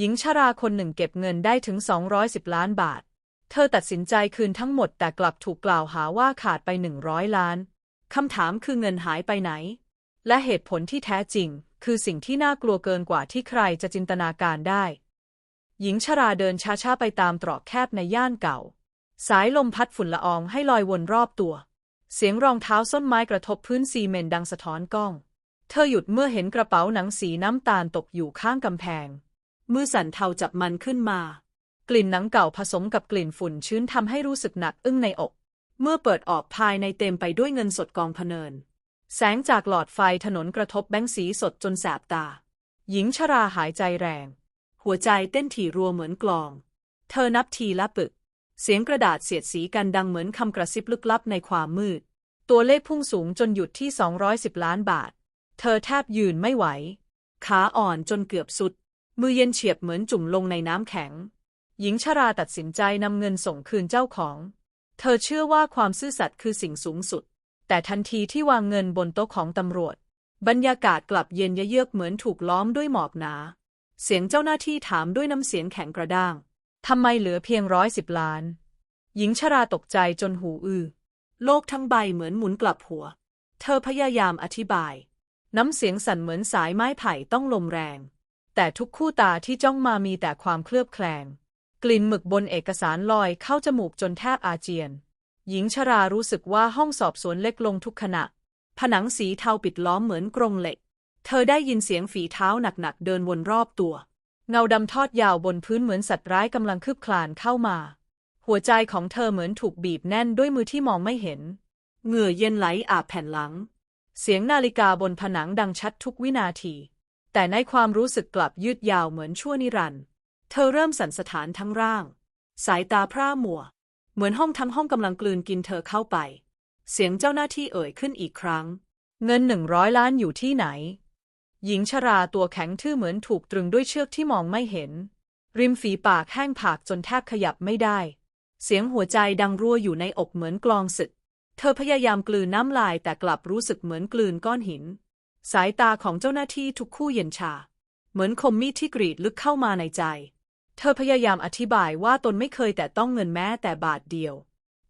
หญิงชราคนหนึ่งเก็บเงินได้ถึง 210 ล้านบาท เธอตัดสินใจคืนทั้งหมดแต่กลับถูกกล่าวหาว่าขาดไป 100 ล้าน คำถามคือเงินหายไปไหน และเหตุผลที่แท้จริง คือสิ่งที่น่ากลัวเกินกว่าที่ใครจะจินตนาการได้ หญิงชราเดินช้าๆไปตามตรอกแคบในย่านเก่า สายลมพัดฝุ่นละอองให้ลอยวนรอบตัว เสียงรองเท้าส้นไม้กระทบพื้นซีเมนต์ดังสะท้อนกล้อง เธอหยุดเมื่อเห็นกระเป๋าหนังสีน้ำตาลตกอยู่ข้างกำแพง มือสั่นเทาจับมันขึ้นมา กลิ่นหนังเก่าผสมกับกลิ่นฝุ่นชื้นทำให้รู้สึกหนักอึ้งในอก เมื่อเปิดออกภายในเต็มไปด้วยเงินสดกองพเนิน แสงจากหลอดไฟถนนกระทบแบงค์สีสดจนแสบตา หญิงชราหายใจแรง หัวใจเต้นถี่รัวเหมือนกลอง เธอนับทีละปึก เสียงกระดาษเสียดสีกันดังเหมือนคำกระซิบลึกลับในความมืด ตัวเลขพุ่งสูงจนหยุดที่ 210 ล้านบาท เธอแทบยืนไม่ไหว ขาอ่อนจนเกือบสุด มือเย็นเฉียบเหมือนจุ่มลงในน้ำแข็ง หญิงชราตัดสินใจนำเงินส่งคืนเจ้าของ เธอเชื่อว่าความซื่อสัตย์คือสิ่งสูงสุด แต่ทันทีที่วางเงินบนโต๊ะของตำรวจ บรรยากาศกลับเย็นเยือกเหมือนถูกล้อมด้วยหมอกหนา เสียงเจ้าหน้าที่ถามด้วยน้ำเสียงแข็งกระด้างทำไมเหลือเพียงร้อยสิบล้าน หญิงชราตกใจจนหูอื้อโลกทั้งใบเหมือนหมุนกลับหัว เธอพยายามอธิบาย น้ำเสียงสั่นเหมือนสายไม้ไผ่ต้องลมแรง แต่ทุกคู่ตาที่จ้องมามีแต่ความเคลือบแคลง กลิ่นหมึกบนเอกสารลอยเข้าจมูกจนแทบอาเจียน หญิงชรารู้สึกว่าห้องสอบสวนเล็กลงทุกขณะ ผนังสีเทาปิดล้อมเหมือนกรงเหล็ก เธอได้ยินเสียงฝีเท้าหนักๆเดินวนรอบตัว เงาดำทอดยาวบนพื้นเหมือนสัตว์ร้ายกำลังคืบคลานเข้ามา หัวใจของเธอเหมือนถูกบีบแน่นด้วยมือที่มองไม่เห็น เหงื่อเย็นไหลอาบแผ่นหลัง เสียงนาฬิกาบนผนังดังชัดทุกวินาที แต่ในความรู้สึกกลับยืดยาวเหมือนชั่วนิรันด์เธอเริ่มสั่นสะท้านทั้งร่าง สายตาพร่ามัว เหมือนห้องทั้งห้องกำลังกลืนกินเธอเข้าไป เสียงเจ้าหน้าที่เอ่ยขึ้นอีกครั้ง เงินหนึ่งร้อยล้านอยู่ที่ไหน หญิงชราตัวแข็งทื่อเหมือนถูกตรึงด้วยเชือกที่มองไม่เห็น ริมฝีปากแห้งผากจนแทบขยับไม่ได้ เสียงหัวใจดังรัวอยู่ในอกเหมือนกลองศึก เธอพยายามกลืนน้ำลายแต่กลับรู้สึกเหมือนกลืนก้อนหิน สายตาของเจ้าหน้าที่ทุกคู่เย็นชา เหมือนคมมีดที่กรีดลึกเข้ามาในใจ เธอพยายามอธิบายว่าตนไม่เคยแต่ต้องเงินแม้แต่บาทเดียว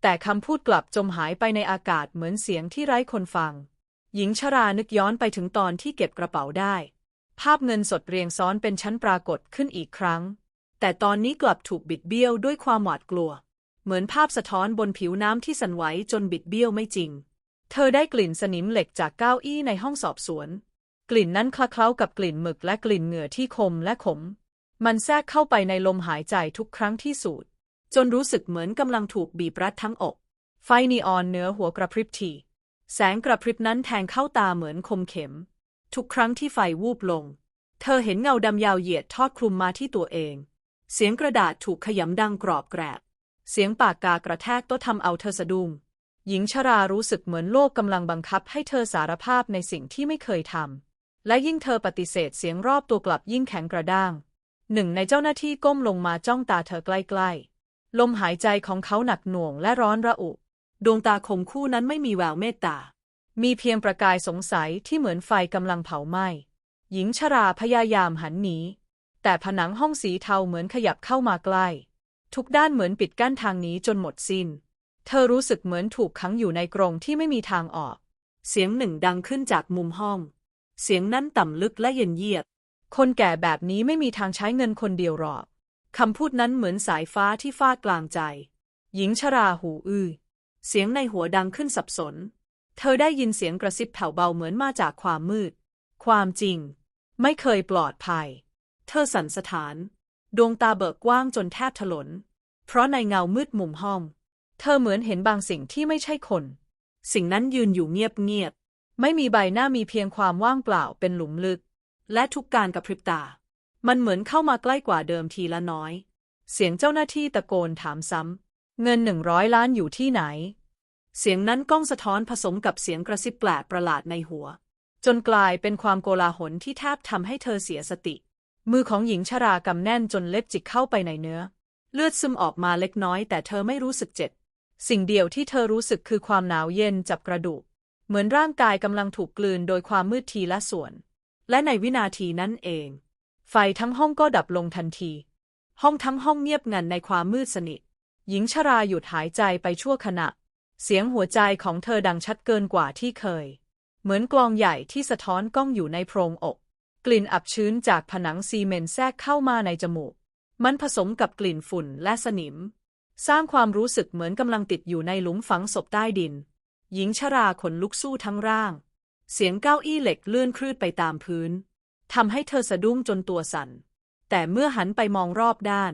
แต่คำพูดกลับจมหายไปในอากาศเหมือนเสียงที่ไร้คนฟัง หญิงชรานึกย้อนไปถึงตอนที่เก็บกระเป๋าได้ ภาพเงินสดเรียงซ้อนเป็นชั้นปรากฏขึ้นอีกครั้ง แต่ตอนนี้กลับถูกบิดเบี้ยวด้วยความหวาดกลัว เหมือนภาพสะท้อนบนผิวน้ำที่สั่นไหวจนบิดเบี้ยวไม่จริง เธอได้กลิ่นสนิมเหล็กจากเก้าอี้ในห้องสอบสวน กลิ่นนั้นคละเคล้ากับกลิ่นหมึกและกลิ่นเหงื่อที่คมและขม มันแทรกเข้าไปในลมหายใจทุกครั้งที่สูด จนรู้สึกเหมือนกำลังถูกบีบรัดทั้งอก ไฟนีออนเหนือหัวกระพริบทีแสงกระพริบนั้นแทงเข้าตาเหมือนคมเข็ม ทุกครั้งที่ไฟวูบลง เธอเห็นเงาดำยาวเหยียดทอดคลุมมาที่ตัวเอง เสียงกระดาษถูกขยำดังกรอบแกรบ เสียงปากกากระแทกโต๊ะทำเอาเธอสะดุ้ง หญิงชรารู้สึกเหมือนโลกกำลังบังคับให้เธอสารภาพในสิ่งที่ไม่เคยทำ และยิ่งเธอปฏิเสธเสียงรอบตัวกลับยิ่งแข็งกระด้าง หนึ่งในเจ้าหน้าที่ก้มลงมาจ้องตาเธอใกล้ๆ ลมหายใจของเขาหนักหน่วงและร้อนระอุ ดวงตาคมคู่นั้นไม่มีแววเมตตา มีเพียงประกายสงสัยที่เหมือนไฟกำลังเผาไหม้ หญิงชราพยายามหันหนี แต่ผนังห้องสีเทาเหมือนขยับเข้ามาใกล้ ทุกด้านเหมือนปิดกั้นทางหนี้จนหมดสิน้น เธอรู้สึกเหมือนถูกขังอยู่ในกรงที่ไม่มีทางออก เสียงหนึ่งดังขึ้นจากมุมห้อง เสียงนั้นต่ำลึกและเย็นเยียบ คนแก่แบบนี้ไม่มีทางใช้เงินคนเดียวหรอก คำพูดนั้นเหมือนสายฟ้าที่ฟาดกลางใจ หญิงชราหูอื้อ เสียงในหัวดังขึ้นสับสน เธอได้ยินเสียงกระซิบแผ่วเบาเหมือนมาจากความมืด ความจริง ไม่เคยปลอดภัย เธอสั่นสะท้าน ดวงตาเบิกกว้างจนแทบถลน เพราะในเงามืดมุมห้อง เธอเหมือนเห็นบางสิ่งที่ไม่ใช่คน สิ่งนั้นยืนอยู่เงียบๆ ไม่มีใบหน้ามีเพียงความว่างเปล่าเป็นหลุมลึก และทุกการกระพริบตา มันเหมือนเข้ามาใกล้กว่าเดิมทีละน้อย เสียงเจ้าหน้าที่ตะโกนถามซ้ำ เงินหนึ่งร้อยล้านอยู่ที่ไหน เสียงนั้นก้องสะท้อนผสมกับเสียงกระซิบแปลกประหลาดในหัว จนกลายเป็นความโกลาหลที่แทบทำให้เธอเสียสติ มือของหญิงชรากำแน่นจนเล็บจิกเข้าไปในเนื้อ เลือดซึมออกมาเล็กน้อยแต่เธอไม่รู้สึกเจ็บ สิ่งเดียวที่เธอรู้สึกคือความหนาวเย็นจับกระดูก เหมือนร่างกายกำลังถูกกลืนโดยความมืดทีละส่วน และในวินาทีนั้นเอง ไฟทั้งห้องก็ดับลงทันที ห้องทั้งห้องเงียบงันในความมืดสนิท หญิงชราหยุดหายใจไปชั่วขณะ เสียงหัวใจของเธอดังชัดเกินกว่าที่เคย เหมือนกลองใหญ่ที่สะท้อนกล้องอยู่ในโพรงอก กลิ่นอับชื้นจากผนังซีเมนต์แทรกเข้ามาในจมูก มันผสมกับกลิ่นฝุ่นและสนิม สร้างความรู้สึกเหมือนกำลังติดอยู่ในหลุมฝังศพใต้ดิน หญิงชราขนลุกสู้ทั้งร่าง เสียงเก้าอี้เหล็กเลื่อนคลืดไปตามพื้นทำให้เธอสะดุ้งจนตัวสั่น แต่เมื่อหันไปมองรอบด้าน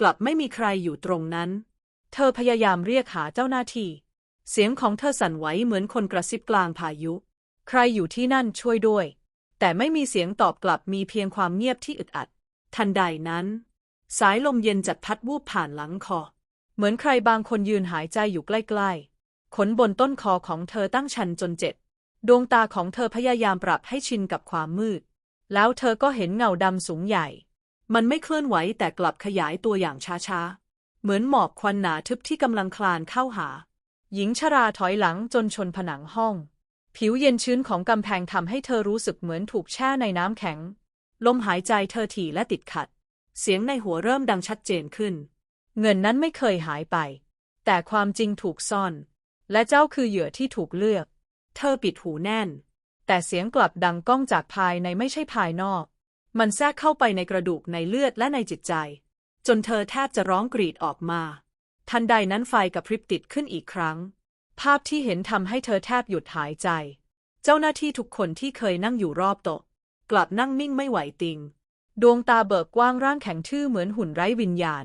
กลับไม่มีใครอยู่ตรงนั้น เธอพยายามเรียกหาเจ้าหน้าที่ เสียงของเธอสั่นไหวเหมือนคนกระซิบกลางพายุ ใครอยู่ที่นั่นช่วยด้วย แต่ไม่มีเสียงตอบกลับมีเพียงความเงียบที่อึดอัด ทันใดนั้น สายลมเย็นจัดพัดวูบผ่านหลังคอ เหมือนใครบางคนยืนหายใจอยู่ใกล้ๆ ขนบนต้นคอของเธอตั้งชันจนเจ็บ ดวงตาของเธอพยายามปรับให้ชินกับความมืด แล้วเธอก็เห็นเงาดำสูงใหญ่ มันไม่เคลื่อนไหวแต่กลับขยายตัวอย่างช้าๆ เหมือนหมอกควันหนาทึบที่กำลังคลานเข้าหา หญิงชราถอยหลังจนชนผนังห้อง ผิวเย็นชื้นของกำแพงทำให้เธอรู้สึกเหมือนถูกแช่ในน้ำแข็ง ลมหายใจเธอถี่และติดขัด เสียงในหัวเริ่มดังชัดเจนขึ้น เงินนั้นไม่เคยหายไป แต่ความจริงถูกซ่อน และเจ้าคือเหยื่อที่ถูกเลือก เธอปิดหูแน่น แต่เสียงกลับดังก้องจากภายในไม่ใช่ภายนอก มันแทรกเข้าไปในกระดูกในเลือดและในจิตใจ จนเธอแทบจะร้องกรีดออกมา ทันใดนั้นไฟกับพริบติดขึ้นอีกครั้ง ภาพที่เห็นทำให้เธอแทบหยุดหายใจ เจ้าหน้าที่ทุกคนที่เคยนั่งอยู่รอบโต๊ะกลับนั่งนิ่งไม่ไหวติง ดวงตาเบิกกว้างร่างแข็งทื่อเหมือนหุ่นไร้วิญญาณ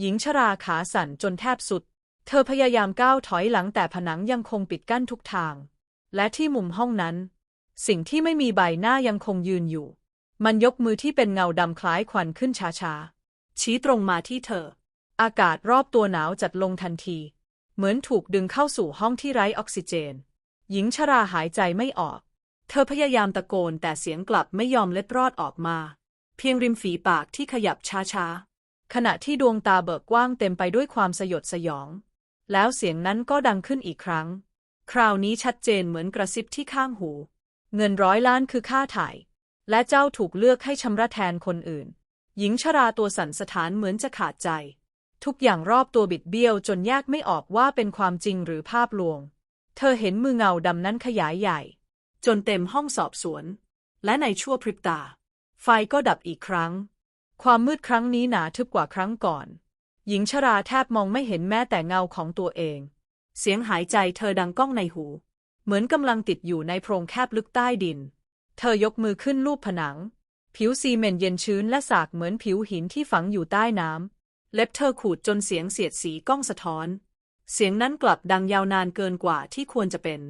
หญิงชราขาสั่นจนแทบสุด เธอพยายามก้าวถอยหลังแต่ผนังยังคงปิดกั้นทุกทาง และที่มุมห้องนั้น สิ่งที่ไม่มีใบหน้ายังคงยืนอยู่ มันยกมือที่เป็นเงาดำคล้ายควันขึ้นช้าๆ ชี้ตรงมาที่เธอ อากาศรอบตัวหนาวจัดลงทันที เหมือนถูกดึงเข้าสู่ห้องที่ไร้ออกซิเจน หญิงชราหายใจไม่ออก เธอพยายามตะโกนแต่เสียงกลับไม่ยอมเล็ดรอดออกมา เพียงริมฝีปากที่ขยับช้าๆ ขณะที่ดวงตาเบิกกว้างเต็มไปด้วยความสยดสยอง แล้วเสียงนั้นก็ดังขึ้นอีกครั้ง คราวนี้ชัดเจนเหมือนกระซิบที่ข้างหู เงินร้อยล้านคือค่าถ่าย และเจ้าถูกเลือกให้ชำระแทนคนอื่น หญิงชราตัวสั่นสะท้านเหมือนจะขาดใจ ทุกอย่างรอบตัวบิดเบี้ยวจนแยกไม่ออกว่าเป็นความจริงหรือภาพลวง เธอเห็นมือเงาดำนั้นขยายใหญ่ จนเต็มห้องสอบสวน และในชั่วพริบตา ไฟก็ดับอีกครั้ง ความมืดครั้งนี้หนาทึบกว่าครั้งก่อน หญิงชราแทบมองไม่เห็นแม้แต่เงาของตัวเอง เสียงหายใจเธอดังก้องในหู เหมือนกำลังติดอยู่ในโพรงแคบลึกใต้ดิน เธอยกมือขึ้นลูบผนัง ผิวซีเมนต์เย็นชื้นและสากเหมือนผิวหินที่ฝังอยู่ใต้น้ำ เล็บเธอขูดจนเสียงเสียดสีก้องสะท้อน เสียงนั้นกลับดังยาวนานเกินกว่าที่ควรจะเป็น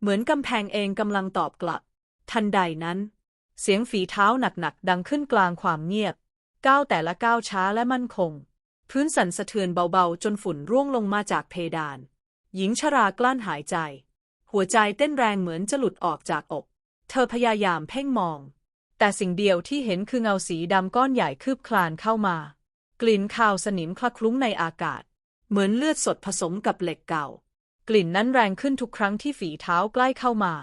เหมือนกำแพงเองกำลังตอบกลับ ทันใดนั้น เสียงฝีเท้าหนักๆดังขึ้นกลางความเงียบ ก้าวแต่ละก้าวช้าและมั่นคง พื้นสั่นสะเทือนเบาๆ จนฝุ่นร่วงลงมาจากเพดาน หญิงชรากลั้นหายใจ หัวใจเต้นแรงเหมือนจะหลุดออกจากอก เธอพยายามเพ่งมอง แต่สิ่งเดียวที่เห็นคือเงาสีดำก้อนใหญ่คืบคลานเข้ามา กลิ่นคาวสนิมคละคลุ้งในอากาศ เหมือนเลือดสดผสมกับเหล็กเก่า กลิ่นนั้นแรงขึ้นทุกครั้งที่ฝีเท้าใกล้เข้ามา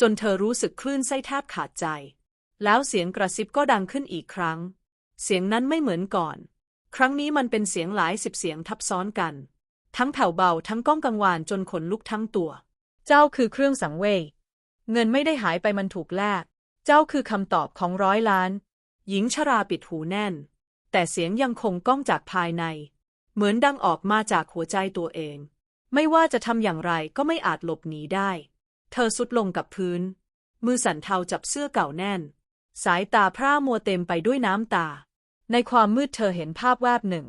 จนเธอรู้สึกคลื่นไส้แทบขาดใจ แล้วเสียงกระซิบก็ดังขึ้นอีกครั้ง เสียงนั้นไม่เหมือนก่อน ครั้งนี้มันเป็นเสียงหลายสิบเสียงทับซ้อนกัน ทั้งแผ่วเบาทั้งก้องกังวานจนขนลุกทั้งตัว เจ้าคือเครื่องสังเวย เงินไม่ได้หายไปมันถูกแลก เจ้าคือคำตอบของร้อยล้าน หญิงชราปิดหูแน่น แต่เสียงยังคงก้องจากภายใน เหมือนดังออกมาจากหัวใจตัวเอง ไม่ว่าจะทำอย่างไรก็ไม่อาจหลบหนีได้ เธอสุดลงกับพื้น มือสั่นเทาจับเสื้อเก่าแน่น สายตาพร่ามัวเต็มไปด้วยน้ำตา ในความมืดเธอเห็นภาพแวบหนึ่ง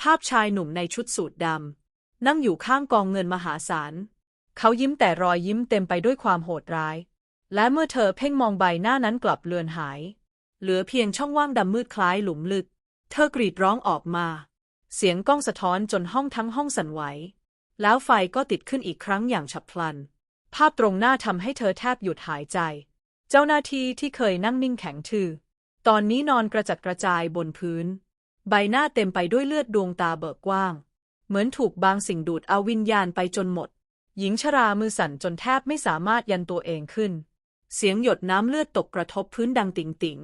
ภาพชายหนุ่มในชุดสูทดำนั่งอยู่ข้างกองเงินมหาศาล เขายิ้มแต่รอยยิ้มเต็มไปด้วยความโหดร้าย และเมื่อเธอเพ่งมองใบหน้านั้นกลับเลือนหาย เหลือเพียงช่องว่างดำมืดคล้ายหลุมลึก เธอกรีดร้องออกมา เสียงก้องสะท้อนจนห้องทั้งห้องสั่นไหว แล้วไฟก็ติดขึ้นอีกครั้งอย่างฉับพลัน ภาพตรงหน้าทำให้เธอแทบหยุดหายใจ เจ้าหน้าที่ที่เคยนั่งนิ่งแข็งทื่อ ตอนนี้นอนกระจัดกระจายบนพื้น ใบหน้าเต็มไปด้วยเลือดดวงตาเบิกกว้าง เหมือนถูกบางสิ่งดูดเอาวิญญาณไปจนหมด หญิงชรามือสั่นจนแทบไม่สามารถยันตัวเองขึ้น เสียงหยดน้ำเลือดตกกระทบพื้นดังติ่งติง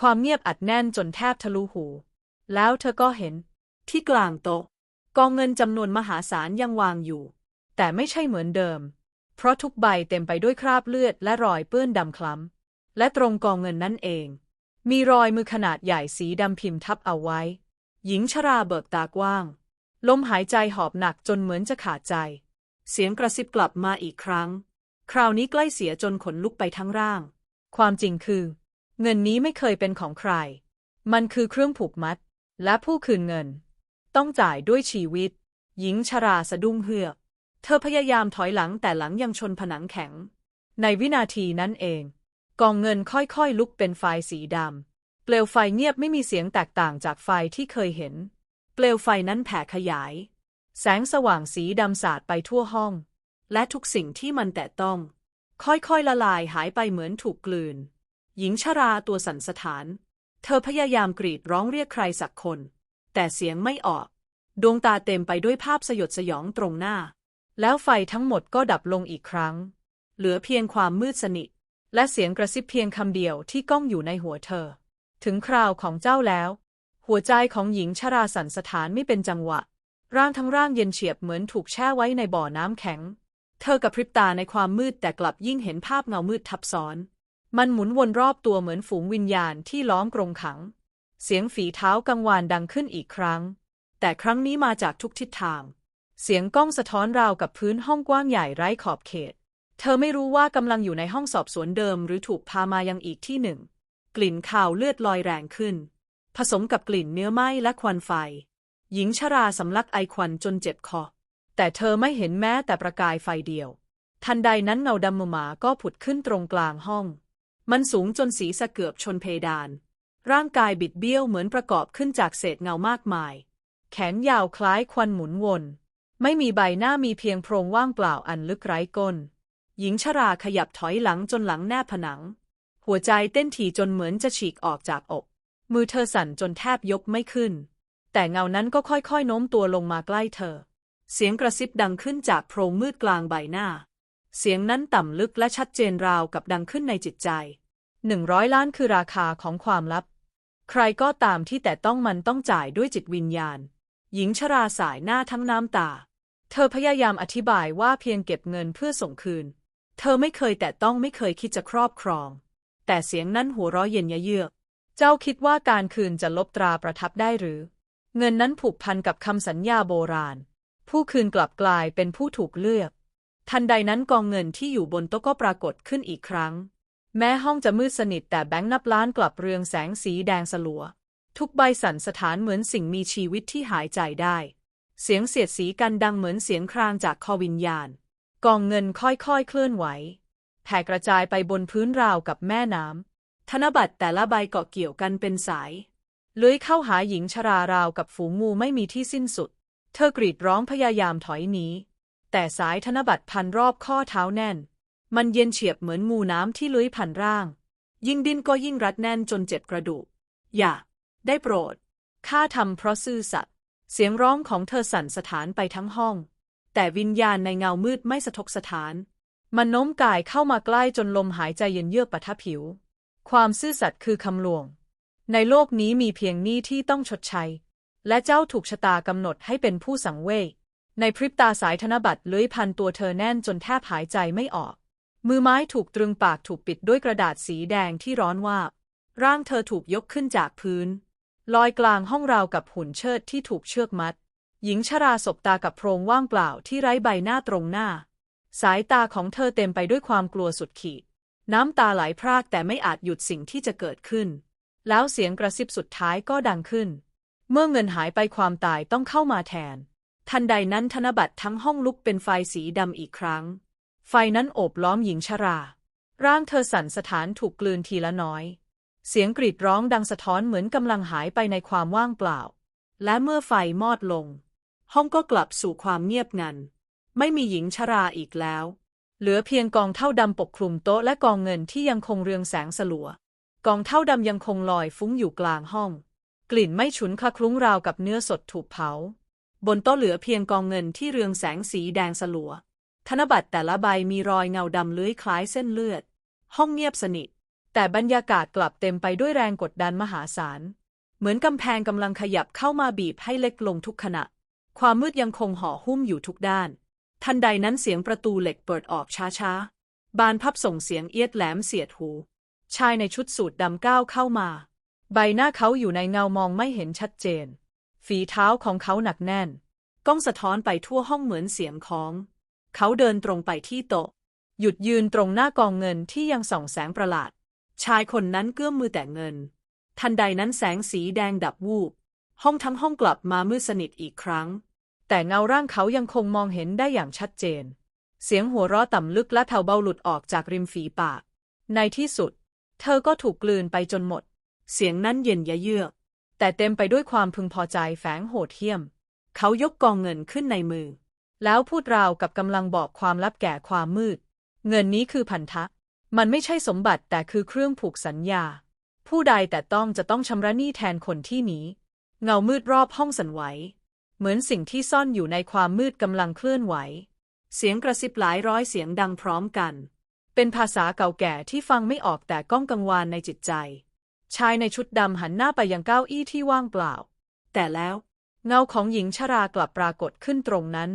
ความเงียบอัดแน่นจนแทบทะลุหู แล้วเธอก็เห็น ที่กลางโต๊ะกองเงินจำนวนมหาศาลยังวางอยู่ แต่ไม่ใช่เหมือนเดิม เพราะทุกใบเต็มไปด้วยคราบเลือดและรอยเปื้อนดำคล้ำและตรงกองเงินนั่นเอง มีรอยมือขนาดใหญ่สีดำพิมพ์ทับเอาไว้ หญิงชราเบิกตากว้าง ลมหายใจหอบหนักจนเหมือนจะขาดใจ เสียงกระซิบกลับมาอีกครั้ง คราวนี้ใกล้เสียจนขนลุกไปทั้งร่าง ความจริงคือ เงินนี้ไม่เคยเป็นของใคร มันคือเครื่องผูกมัด และผู้คืนเงิน ต้องจ่ายด้วยชีวิต หญิงชราสะดุ้งเฮือก เธอพยายามถอยหลังแต่หลังยังชนผนังแข็ง ในวินาทีนั้นเอง กองเงินค่อยๆลุกเป็นไฟสีดำ เปลวไฟเงียบไม่มีเสียงแตกต่างจากไฟที่เคยเห็น เปลวไฟนั้นแผ่ขยาย แสงสว่างสีดำสาดไปทั่วห้อง และทุกสิ่งที่มันแตะต้อง ค่อยๆละลายหายไปเหมือนถูกกลืน หญิงชราตัวสันสะท้าน เธอพยายามกรีดร้องเรียกใครสักคน แต่เสียงไม่ออก ดวงตาเต็มไปด้วยภาพสยดสยองตรงหน้า แล้วไฟทั้งหมดก็ดับลงอีกครั้ง เหลือเพียงความมืดสนิท และเสียงกระซิบเพียงคำเดียวที่ก้องอยู่ในหัวเธอ ถึงคราวของเจ้าแล้ว หัวใจของหญิงชราสันสะท้านไม่เป็นจังหวะ ร่างทั้งร่างเย็นเฉียบเหมือนถูกแช่ไว้ในบ่อน้ำแข็ง เธอกระพริบตาในความมืดแต่กลับยิ่งเห็นภาพเงามืดทับซ้อน มันหมุนวนรอบตัวเหมือนฝูงวิญญาณที่ล้อมกรงขัง เสียงฝีเท้ากังวานดังขึ้นอีกครั้ง แต่ครั้งนี้มาจากทุกทิศทาง เสียงก้องสะท้อนราวกับพื้นห้องกว้างใหญ่ไร้ขอบเขต เธอไม่รู้ว่ากำลังอยู่ในห้องสอบสวนเดิมหรือถูกพามายังอีกที่หนึ่ง กลิ่นข่าวเลือดลอยแรงขึ้น ผสมกับกลิ่นเนื้อไหม้และควันไฟ หญิงชราสำลักไอควันจนเจ็บคอ แต่เธอไม่เห็นแม้แต่ประกายไฟเดียว ทันใดนั้นเงาดำมหมาก็ผุดขึ้นตรงกลางห้อง มันสูงจนศีรษะเกือบชนเพดาน ร่างกายบิดเบี้ยวเหมือนประกอบขึ้นจากเศษเงามากมาย แขนยาวคล้ายควันหมุนวน ไม่มีใบหน้ามีเพียงโพรงว่างเปล่าอันลึกไร้ก้น หญิงชราขยับถอยหลังจนหลังแนบผนัง หัวใจเต้นถี่จนเหมือนจะฉีกออกจากอก มือเธอสั่นจนแทบยกไม่ขึ้น แต่เงานั้นก็ค่อยๆโน้มตัวลงมาใกล้เธอ เสียงกระซิบดังขึ้นจากโพรงมืดกลางใบหน้า เสียงนั้นต่ำลึกและชัดเจนราวกับดังขึ้นในจิตใจหนึ่งร้อยล้านคือราคาของความลับ ใครก็ตามที่แต่ต้องมันต้องจ่ายด้วยจิตวิญญาณ หญิงชราสายหน้าทั้งน้ำตา เธอพยายามอธิบายว่าเพียงเก็บเงินเพื่อส่งคืน เธอไม่เคยแต่ต้องไม่เคยคิดจะครอบครอง แต่เสียงนั้นหัวเราะเย็นยะเยือก เจ้าคิดว่าการคืนจะลบตราประทับได้หรือ เงินนั้นผูกพันกับคำสัญญาโบราณ ผู้คืนกลับกลายเป็นผู้ถูกเลือก ทันใดนั้นกองเงินที่อยู่บนโต๊ะก็ปรากฏขึ้นอีกครั้ง แม้ห้องจะมืดสนิทแต่แบงค์นับล้านกลับเรืองแสงสีแดงสลัว ทุกใบสั่นสถานเหมือนสิ่งมีชีวิตที่หายใจได้ เสียงเสียดสีกันดังเหมือนเสียงครางจากคอวิญญาณ กองเงินค่อยๆเคลื่อนไหว แผ่กระจายไปบนพื้นราวกับแม่น้ำธนบัตรแต่ละใบเกาะเกี่ยวกันเป็นสายเลื้อยเข้าหาหญิงชราราวกับฝูงงูไม่มีที่สิ้นสุด เธอกรีดร้องพยายามถอยหนีแต่สายธนบัตรพันรอบข้อเท้าแน่น มันเย็นเฉียบเหมือนงูน้ำที่เลื้อยผ่านร่าง ยิ่งดิ้นก็ยิ่งรัดแน่นจนเจ็บกระดูก อย่า ได้โปรด ข้าทำเพราะซื่อสัตย์เสียงร้องของเธอสั่นสถานไปทั้งห้อง แต่วิญญาณในเงามืดไม่สะทกสถาน มันโน้มกายเข้ามาใกล้จนลมหายใจเย็นเยือกปะทะผิว ความซื่อสัตย์คือคำหลวง ในโลกนี้มีเพียงหนี้ที่ต้องชดใช้ และเจ้าถูกชะตากำหนดให้เป็นผู้สังเวยในพริบตาสายธนบัตรเลื้อยพันตัวเธอแน่นจนแทบหายใจไม่ออก มือไม้ถูกตรึงปากถูกปิดด้วยกระดาษสีแดงที่ร้อนว่า ร่างเธอถูกยกขึ้นจากพื้น ลอยกลางห้องราวกับหุ่นเชิดที่ถูกเชือกมัด หญิงชราสบตากับโพรงว่างเปล่าที่ไร้ใบหน้าตรงหน้า สายตาของเธอเต็มไปด้วยความกลัวสุดขีด น้ำตาไหลพรากแต่ไม่อาจหยุดสิ่งที่จะเกิดขึ้น แล้วเสียงกระซิบสุดท้ายก็ดังขึ้น เมื่อเงินหายไปความตายต้องเข้ามาแทน ทันใดนั้นธนบัตรทั้งห้องลุกเป็นไฟสีดำอีกครั้ง ไฟนั้นโอบล้อมหญิงชรา ร่างเธอสั่นสถานถูกกลืนทีละน้อย เสียงกรีดร้องดังสะท้อนเหมือนกำลังหายไปในความว่างเปล่า และเมื่อไฟมอดลง ห้องก็กลับสู่ความเงียบงัน ไม่มีหญิงชราอีกแล้ว เหลือเพียงกองเท่าดำปกคลุมโต๊ะและกองเงินที่ยังคงเรืองแสงสลัว กองเท่าดำยังคงลอยฟุ้งอยู่กลางห้อง กลิ่นไม่ฉุนคละคลุ้งราวกับเนื้อสดถูกเผา บนโต๊ะเหลือเพียงกองเงินที่เรืองแสงสีแดงสลัว ธนบัตรแต่ละใบมีรอยเงาดำเลื้อยคล้ายเส้นเลือด ห้องเงียบสนิท แต่แต่บรรยากาศกลับเต็มไปด้วยแรงกดดันมหาศาล เหมือนกำแพงกำลังขยับเข้ามาบีบให้เล็กลงทุกขณะ ความมืดยังคงห่อหุ้มอยู่ทุกด้าน ทันใดนั้นเสียงประตูเหล็กเปิดออกช้าๆ บานพับส่งเสียงเอียดแหลมเสียดหู ชายในชุดสูทดำก้าวเข้ามา ใบหน้าเขาอยู่ในเงามองไม่เห็นชัดเจน ฝีเท้าของเขาหนักแน่น ก้องสะท้อนไปทั่วห้องเหมือนเสียงของ เขาเดินตรงไปที่โต๊ะ หยุดยืนตรงหน้ากองเงินที่ยังส่องแสงประหลาด ชายคนนั้นเกื้อมมือแต่เงิน ทันใดนั้นแสงสีแดงดับวูบ ห้องทั้งห้องกลับมามืดสนิทอีกครั้ง แต่เงาร่างเขายังคงมองเห็นได้อย่างชัดเจน เสียงหัวเราะต่ำลึกและแผ่วเบาหลุดออกจากริมฝีปาก ในที่สุด เธอก็ถูกกลืนไปจนหมด เสียงนั้นเย็นยะเยือก แต่เต็มไปด้วยความพึงพอใจแฝงโหดเหี้ยม เขายกกองเงินขึ้นในมือ แล้วพูดราวกับกำลังบอกความลับแก่ความมืด เงินนี้คือพันธะ มันไม่ใช่สมบัติแต่คือเครื่องผูกสัญญา ผู้ใดแต่ต้องจะต้องชำระหนี้แทนคนที่หนีเงามืดรอบห้องสั่นไหว เหมือนสิ่งที่ซ่อนอยู่ในความมืดกำลังเคลื่อนไหว เสียงกระซิบหลายร้อยเสียงดังพร้อมกัน เป็นภาษาเก่าแก่ที่ฟังไม่ออกแต่ก้องกังวานในจิตใจ ชายในชุดดำหันหน้าไปยังเก้าอี้ที่ว่างเปล่า แต่แล้ว เงาของหญิงชรากลับปรากฏขึ้นตรงนั้น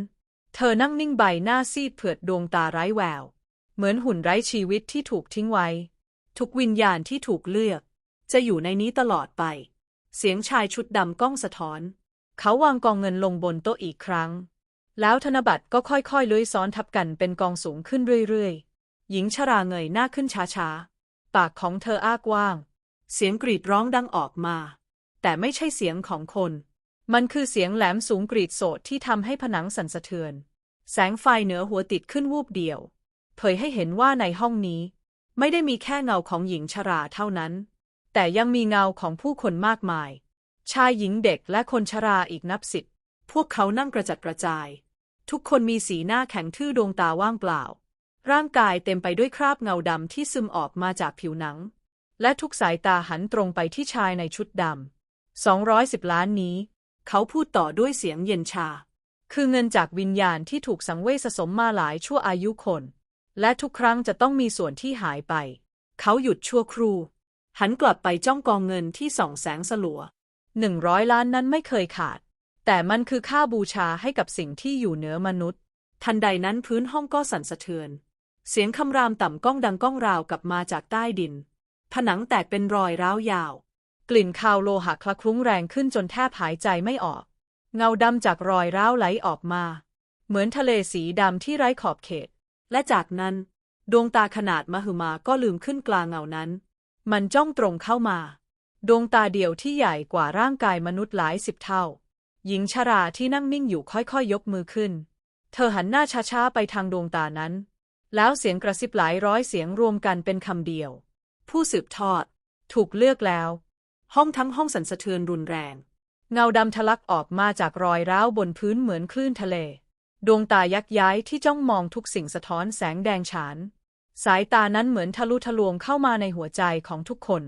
เธอนั่งนิ่งใบหน้าซีดเผือดดวงตาไร้แวว เหมือนหุ่นไร้ชีวิตที่ถูกทิ้งไว้ ทุกวิญญาณที่ถูกเลือก จะอยู่ในนี้ตลอดไป เสียงชายชุดดำก้องสะท้อน เขาวางกองเงินลงบนโต๊ะอีกครั้ง แล้วธนบัตรก็ค่อยๆเลื้อยซ้อนทับกันเป็นกองสูงขึ้นเรื่อยๆ หญิงชราเงยหน้าขึ้นช้าๆ ปากของเธออ้ากว้าง เสียงกรีดร้องดังออกมา แต่ไม่ใช่เสียงของคน มันคือเสียงแหลมสูงกรีดโสดที่ทำให้ผนังสั่นสะเทือน แสงไฟเหนือหัวติดขึ้นวูบเดียว เผยให้เห็นว่าในห้องนี้ ไม่ได้มีแค่เงาของหญิงชราเท่านั้น แต่ยังมีเงาของผู้คนมากมาย ชายหญิงเด็กและคนชราอีกนับสิบ พวกเขานั่งกระจัดกระจาย ทุกคนมีสีหน้าแข็งทื่อดวงตาว่างเปล่า ร่างกายเต็มไปด้วยคราบเงาดำที่ซึมออกมาจากผิวหนัง และทุกสายตาหันตรงไปที่ชายในชุดดำสองร้อยสิบล้านนี้ เขาพูดต่อด้วยเสียงเย็นชา คือเงินจากวิญญาณที่ถูกสังเวยสะสมมาหลายชั่วอายุคน และทุกครั้งจะต้องมีส่วนที่หายไป เขาหยุดชั่วครู่หันกลับไปจ้องกองเงินที่ส่องแสงสลัว หนึ่งร้อยล้านนั้นไม่เคยขาด แต่มันคือค่าบูชาให้กับสิ่งที่อยู่เหนือมนุษย์ ทันใดนั้นพื้นห้องก็สั่นสะเทือน เสียงคำรามต่ำก้องดังก้องราวกับมาจากใต้ดิน ผนังแตกเป็นรอยร้าวยาว กลิ่นคาวโลหะคละคลุ้งแรงขึ้นจนแทบหายใจไม่ออก เงาดำจากรอยร้าวไหลออกมา เหมือนทะเลสีดำที่ไร้ขอบเขต และจากนั้นดวงตาขนาดมหึมาก็ลืมขึ้นกลางเงานั้น มันจ้องตรงเข้ามา ดวงตาเดียวที่ใหญ่กว่าร่างกายมนุษย์หลายสิบเท่า หญิงชราที่นั่งนิ่งอยู่ค่อยๆยกมือขึ้น เธอหันหน้าช้าๆไปทางดวงตานั้น แล้วเสียงกระซิบหลายร้อยเสียงรวมกันเป็นคำเดียว ผู้สืบทอด ถูกเลือกแล้ว ห้องทั้งห้องสั่นสะเทือนรุนแรง เงาดำทะลักออกมาจากรอยร้าวบนพื้นเหมือนคลื่นทะเล ดวงตายักย้ายที่จ้องมองทุกสิ่งสะท้อนแสงแดงฉาน สายตานั้นเหมือนทะลุทะลวงเข้ามาในหัวใจของทุกคน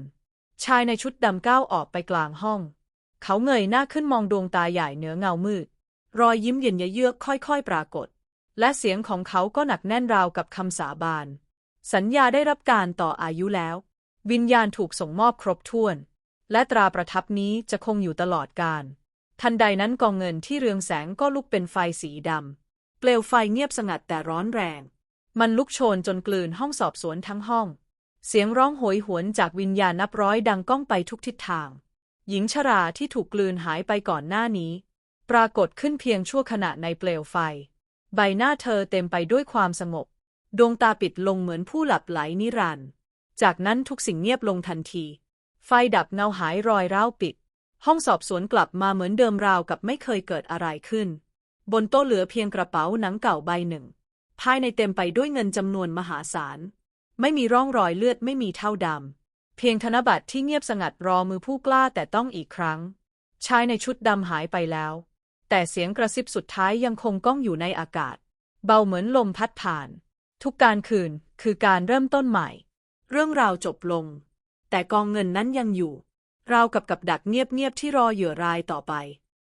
ชายในชุดดำก้าวออกไปกลางห้อง เขาเงยหน้าขึ้นมองดวงตาใหญ่เหนือเงามืด รอยยิ้มเย็นเยือกค่อยๆ ปรากฏ และเสียงของเขาก็หนักแน่นราวกับคำสาบาน สัญญาได้รับการต่ออายุแล้ว วิญญาณถูกส่งมอบครบถ้วน และตราประทับนี้จะคงอยู่ตลอดกาลทันใดนั้นกองเงินที่เรืองแสงก็ลุกเป็นไฟสีดำเปลวไฟเงียบสงัดแต่ร้อนแรง มันลุกโชนจนกลืนห้องสอบสวนทั้งห้อง เสียงร้องโหยหวนจากวิญญาณนับร้อยดังก้องไปทุกทิศทาง หญิงชราที่ถูกกลืนหายไปก่อนหน้านี้ ปรากฏขึ้นเพียงชั่วขณะในเปลวไฟ ใบหน้าเธอเต็มไปด้วยความสงบ ดวงตาปิดลงเหมือนผู้หลับไหลนิรันดร์จากนั้นทุกสิ่งเงียบลงทันที ไฟดับเงาหายรอยร้าวปิด ห้องสอบสวนกลับมาเหมือนเดิมราวกับไม่เคยเกิดอะไรขึ้น บนโต๊ะเหลือเพียงกระเป๋าหนังเก่าใบหนึ่ง ภายในเต็มไปด้วยเงินจำนวนมหาศาล ไม่มีร่องรอยเลือดไม่มีเท่าดำ เพียงธนบัตรที่เงียบสงัดรอมือผู้กล้าแต่ต้องอีกครั้ง ชายในชุดดำหายไปแล้ว แต่เสียงกระซิบสุดท้ายยังคงก้องอยู่ในอากาศ เบาเหมือนลมพัดผ่าน ทุกการคืนคือการเริ่มต้นใหม่ เรื่องราวจบลง แต่กองเงินนั้นยังอยู่ ราวกับกับดักเงียบๆที่รอเหยื่อรายต่อไป